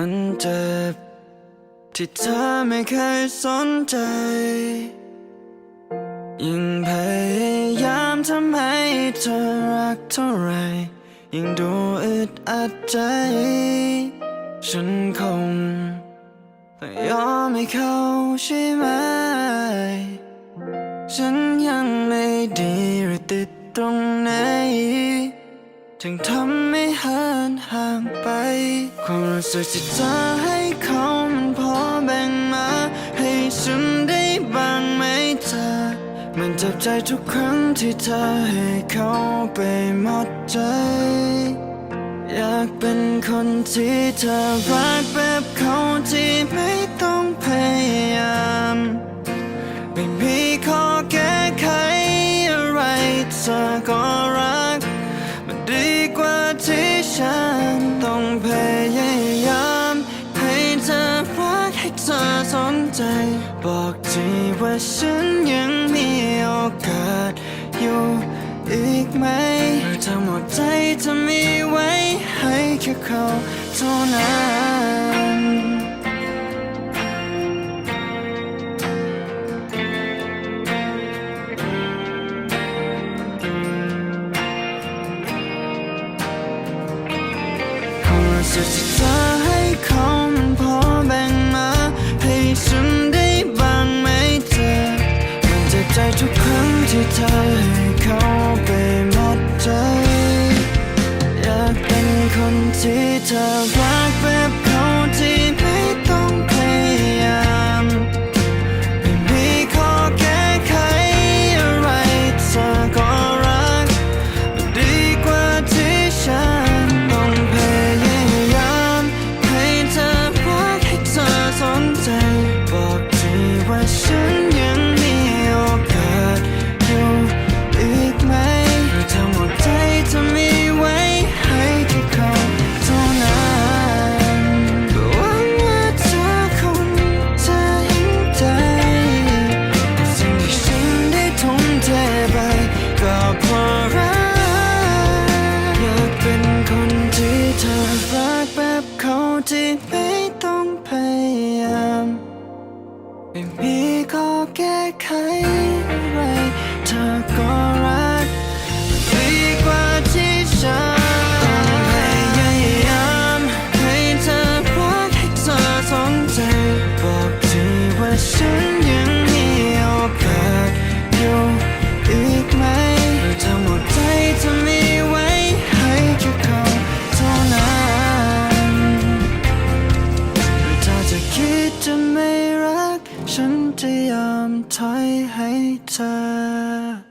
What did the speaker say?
มันเจ็บที่เธอไม่เคยสนใจ ยิ่งพยายามทำให้เธอรักเท่าไร ยิ่งดูอึดอัดใจ ฉันคงต้องยอมให้เขาใช่ไหม ฉันยังไม่ดีหรือติดตรงไหน ถึงทำให้ห่างห่างไป ความรู้สึกที่เธอให้เขามันพอแบ่งมา ให้ฉันได้บ้างไหมเธอ มันเจ็บใจทุกครั้งที่เธอให้เขาไปหมดใจ อยากเป็นคนที่เธอรักแบบเขาที่ไม่ต้องพยายาม ฉันยังมีโอกาสอยู่อีกไหมหรือทั้งหมดใจจะมีไว้ให้แค่เขาเท่านั้นความรู้สึกที่เธอ ทุกครั้งที่เธอให้เขาไปหมดใจ อยากเป็นคนที่เธอรักแบบเขา ไม่มีข้อแก้ไขอะไรเธอก็รักดีกว่าที่ฉันต้อ จะยอมถอยให้เธอ